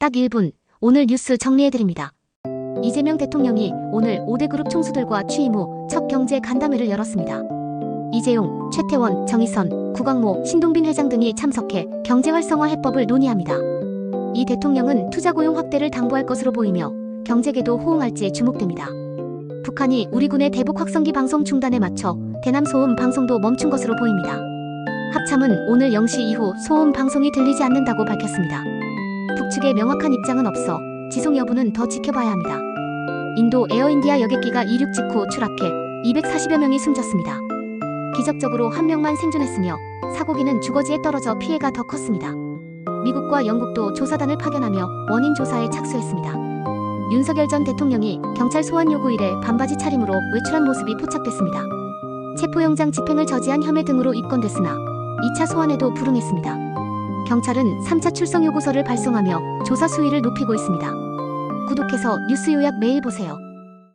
딱 1분, 오늘 뉴스 정리해드립니다. 이재명 대통령이 오늘 5대 그룹 총수들과 취임 후 첫 경제 간담회를 열었습니다. 이재용, 최태원, 정의선, 구광모, 신동빈 회장 등이 참석해 경제 활성화 해법을 논의합니다. 이 대통령은 투자 고용 확대를 당부할 것으로 보이며 경제계도 호응할지 주목됩니다. 북한이 우리 군의 대북 확성기 방송 중단에 맞춰 대남 소음 방송도 멈춘 것으로 보입니다. 합참은 오늘 0시 이후 소음 방송이 들리지 않는다고 밝혔습니다. 북측의 명확한 입장은 없어 지속 여부는 더 지켜봐야 합니다. 인도 에어인디아 여객기가 이륙 직후 추락해 240여 명이 숨졌습니다. 기적적으로 한 명만 생존했으며 사고기는 주거지에 떨어져 피해가 더 컸습니다. 미국과 영국도 조사단을 파견하며 원인 조사에 착수했습니다. 윤석열 전 대통령이 경찰 소환 요구 이래 반바지 차림으로 외출한 모습이 포착됐습니다. 체포영장 집행을 저지한 혐의 등으로 입건됐으나 2차 소환에도 불응했습니다. 경찰은 3차 출석 요구서를 발송하며 조사 수위를 높이고 있습니다. 구독해서 뉴스 요약 매일 보세요.